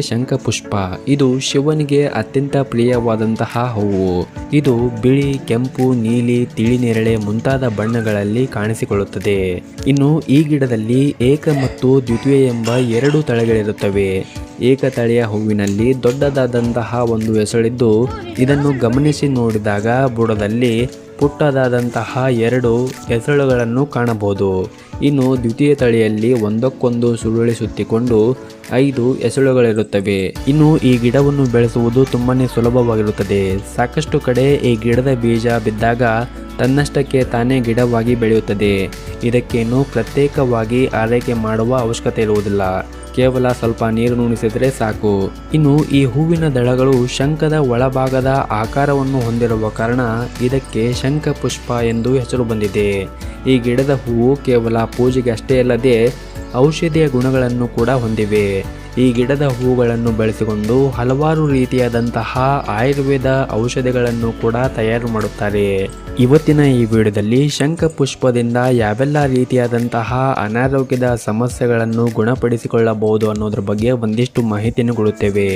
ಶಂಖಪುಷ್ಪ ಇದು ಶಿವನಿಗೆ ಅತ್ಯಂತ ಪ್ರಿಯವಾದಂತಹ ಹೂವು. ಇದು ಬಿಳಿ, ಕೆಂಪು, ನೀಲಿ ತಿಳಿ ನೇರಳೆ ಮುಂತಾದ ಬಣ್ಣಗಳಲ್ಲಿ ಕಾಣಿಸಿಕೊಳ್ಳುತ್ತದೆ. ಇನ್ನು ಈ ಗಿಡದಲ್ಲಿ ಏಕ ಮತ್ತು ದ್ವಿತೀಯ ಎಂಬ ಎರಡು ತಳೆಗಳಿರುತ್ತವೆ. ಏಕ ತಳೆಯ ಹೂವಿನಲ್ಲಿ ದೊಡ್ಡದಾದಂತಹ ಒಂದು ಹೆಸಳಿದ್ದು ಇದನ್ನು ಗಮನಿಸಿ ನೋಡಿದಾಗ ಬುಡದಲ್ಲಿ ಪುಟ್ಟದಾದಂತಹ ಎರಡು ಹೆಸಳುಗಳನ್ನು ಕಾಣಬಹುದು. ಇನ್ನು ದ್ವಿತೀಯ ತಳಿಯಲ್ಲಿ ಒಂದಕ್ಕೊಂದು ಸುರುಳಿ ಸುತ್ತಿಕೊಂಡು ಐದು ಎಸಳುಗಳಿರುತ್ತವೆ ಇನ್ನು ಈ ಗಿಡವನ್ನು ಬೆಳೆಸುವುದು ತುಂಬಾನೇ ಸುಲಭವಾಗಿರುತ್ತದೆ. ಸಾಕಷ್ಟು ಕಡೆ ಈ ಗಿಡದ ಬೀಜ ಬಿದ್ದಾಗ ತನ್ನಷ್ಟಕ್ಕೆ ತಾನೇ ಗಿಡವಾಗಿ ಬೆಳೆಯುತ್ತದೆ. ಇದಕ್ಕೇನು ಪ್ರತ್ಯೇಕವಾಗಿ ಆರೈಕೆ ಮಾಡುವ ಅವಶ್ಯಕತೆ ಇರುವುದಿಲ್ಲ. ಕೇವಲ ಸ್ವಲ್ಪ ನೀರು ನುಣಿಸಿದರೆ ಸಾಕು. ಇನ್ನು ಈ ಹೂವಿನ ದಳಗಳು ಶಂಖದ ಒಳಭಾಗದ ಆಕಾರವನ್ನು ಹೊಂದಿರುವ ಕಾರಣ ಇದಕ್ಕೆ ಶಂಖ ಪುಷ್ಪ ಎಂದು ಹೆಸರು ಬಂದಿದೆ. ಈ ಗಿಡದ ಹೂವು ಕೇವಲ ಪೂಜೆಗೆ ಅಷ್ಟೇ ಅಲ್ಲದೆ ಔಷಧಿಯ ಗುಣಗಳನ್ನು ಕೂಡ ಹೊಂದಿವೆ. ಈ ಗಿಡದ ಹೂಗಳನ್ನು ಬೆಳೆಸಿಕೊಂಡು ಹಲವಾರು ರೀತಿಯಾದಂತಹ ಆಯುರ್ವೇದ ಔಷಧಿಗಳನ್ನು ಕೂಡ ತಯಾರು ಮಾಡುತ್ತಾರೆ. ಇವತ್ತಿನ ಈ ವಿಡಿಯೋದಲ್ಲಿ ಶಂಖ ಪುಷ್ಪದಿಂದ ಯಾವೆಲ್ಲ ರೀತಿಯಾದಂತಹ ಅನಾರೋಗ್ಯದ ಸಮಸ್ಯೆಗಳನ್ನು ಗುಣಪಡಿಸಿಕೊಳ್ಳಬಹುದು ಅನ್ನೋದ್ರ ಬಗ್ಗೆ ಒಂದಿಷ್ಟು ಮಾಹಿತಿಯನ್ನು ಕೊಡುತ್ತೇವೆ.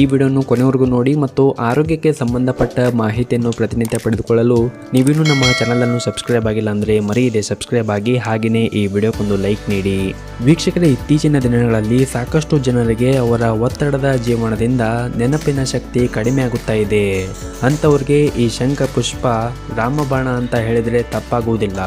ಈ ವಿಡಿಯೋನು ಕೊನೆವರೆಗೂ ನೋಡಿ ಮತ್ತು ಆರೋಗ್ಯಕ್ಕೆ ಸಂಬಂಧಪಟ್ಟ ಮಾಹಿತಿಯನ್ನು ಪ್ರತಿನಿತ್ಯ ಪಡೆದುಕೊಳ್ಳಲು ನೀವಿನ್ನೂ ನಮ್ಮ ಚಾನಲನ್ನು ಸಬ್ಸ್ಕ್ರೈಬ್ ಆಗಿಲ್ಲ ಅಂದರೆ ಮರೆಯದೆ ಸಬ್ಸ್ಕ್ರೈಬ್ ಆಗಿ ಹಾಗೆಯೇ ಈ ವಿಡಿಯೋಕ್ಕೊಂದು ಲೈಕ್ ನೀಡಿ. ವೀಕ್ಷಕರೇ, ಇತ್ತೀಚಿನ ದಿನಗಳಲ್ಲಿ ಸಾಕಷ್ಟು ಜನರಿಗೆ ಅವರ ಒತ್ತಡದ ಜೀವನದಿಂದ ನೆನಪಿನ ಶಕ್ತಿ ಕಡಿಮೆ ಆಗುತ್ತಾ ಇದೆ. ಅಂಥವ್ರಿಗೆ ಈ ಶಂಖ ಪುಷ್ಪ ರಾಮಬಾಣ ಅಂತ ಹೇಳಿದರೆ ತಪ್ಪಾಗುವುದಿಲ್ಲ.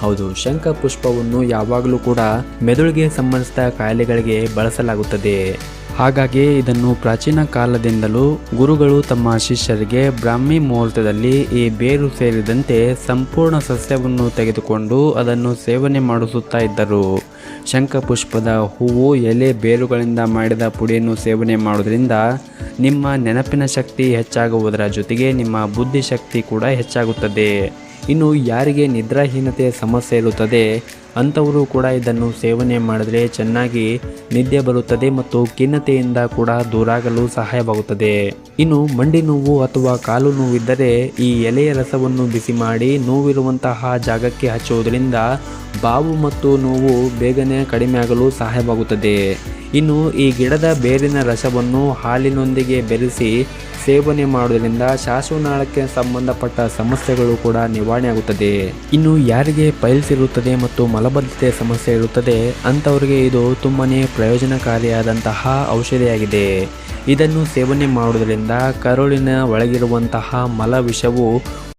ಹೌದು ಶಂಖ ಪುಷ್ಪವನ್ನು ಯಾವಾಗಲೂ ಕೂಡ ಮೆದುಳಿಗೆ ಸಂಬಂಧಿಸಿದ ಕಾಯಿಲೆಗಳಿಗೆ ಬಳಸಲಾಗುತ್ತದೆ. ಹಾಗಾಗಿ ಇದನ್ನು ಪ್ರಾಚೀನ ಕಾಲದಿಂದಲೂ ಗುರುಗಳು ತಮ್ಮ ಶಿಷ್ಯರಿಗೆ ಬ್ರಾಹ್ಮಿ ಮುಹೂರ್ತದಲ್ಲಿ ಈ ಬೇರು ಸೇರಿದಂತೆ ಸಂಪೂರ್ಣ ಸಸ್ಯವನ್ನು ತೆಗೆದುಕೊಂಡು ಅದನ್ನು ಸೇವನೆ ಮಾಡಿಸುತ್ತಾ ಇದ್ದರು. ಶಂಖಪುಷ್ಪದ ಹೂವು ಎಲೆ ಬೇರುಗಳಿಂದ ಮಾಡಿದ ಪುಡಿಯನ್ನು ಸೇವನೆ ಮಾಡೋದ್ರಿಂದ ನಿಮ್ಮ ನೆನಪಿನ ಶಕ್ತಿ ಹೆಚ್ಚಾಗುವುದರ ಜೊತೆಗೆ ನಿಮ್ಮ ಬುದ್ಧಿಶಕ್ತಿ ಕೂಡ ಹೆಚ್ಚಾಗುತ್ತದೆ. ಇನ್ನು ಯಾರಿಗೆ ನಿದ್ರಾಹೀನತೆ ಸಮಸ್ಯೆ ಇರುತ್ತದೆ, ಅಂಥವರು ಕೂಡ ಇದನ್ನು ಸೇವನೆ ಮಾಡಿದರೆ ಚೆನ್ನಾಗಿ ನಿದ್ದೆ ಬರುತ್ತದೆ ಮತ್ತು ಖಿನ್ನತೆಯಿಂದ ಕೂಡ ದೂರಾಗಲು ಸಹಾಯವಾಗುತ್ತದೆ. ಇನ್ನು ಮಂಡಿ ನೋವು ಅಥವಾ ಕಾಲು ನೋವಿದ್ದರೆ ಈ ಎಲೆಯ ರಸವನ್ನು ಬಿಸಿ ಮಾಡಿ ನೋವಿರುವಂತಹ ಜಾಗಕ್ಕೆ ಹಚ್ಚುವುದರಿಂದ ಬಾವು ಮತ್ತು ನೋವು ಬೇಗನೆ ಕಡಿಮೆಯಾಗಲು ಸಹಾಯವಾಗುತ್ತದೆ. ಇನ್ನು ಈ ಗಿಡದ ಬೇರಿನ ರಸವನ್ನು ಹಾಲಿನೊಂದಿಗೆ ಬೆರೆಸಿ ಸೇವನೆ ಮಾಡುವುದರಿಂದ ಶಾಸುನಾಳಕ್ಕೆ ಸಂಬಂಧಪಟ್ಟ ಸಮಸ್ಯೆಗಳು ಕೂಡ ನಿವಾರಣೆ ಆಗುತ್ತದೆ ಇನ್ನು ಯಾರಿಗೆ ಪೈಲ್ಸ್ ಇರುತ್ತದೆ ಮತ್ತು ಮಲಬದ್ಧತೆ ಸಮಸ್ಯೆ ಇರುತ್ತದೆ, ಅಂಥವರಿಗೆ ಇದು ತುಂಬಾ ಪ್ರಯೋಜನಕಾರಿಯಾದಂತಹ ಔಷಧಿಯಾಗಿದೆ. ಇದನ್ನು ಸೇವನೆ ಮಾಡುವುದರಿಂದ ಕರುಳಿನ ಒಳಗಿರುವಂತಹ ಮಲ ವಿಷವು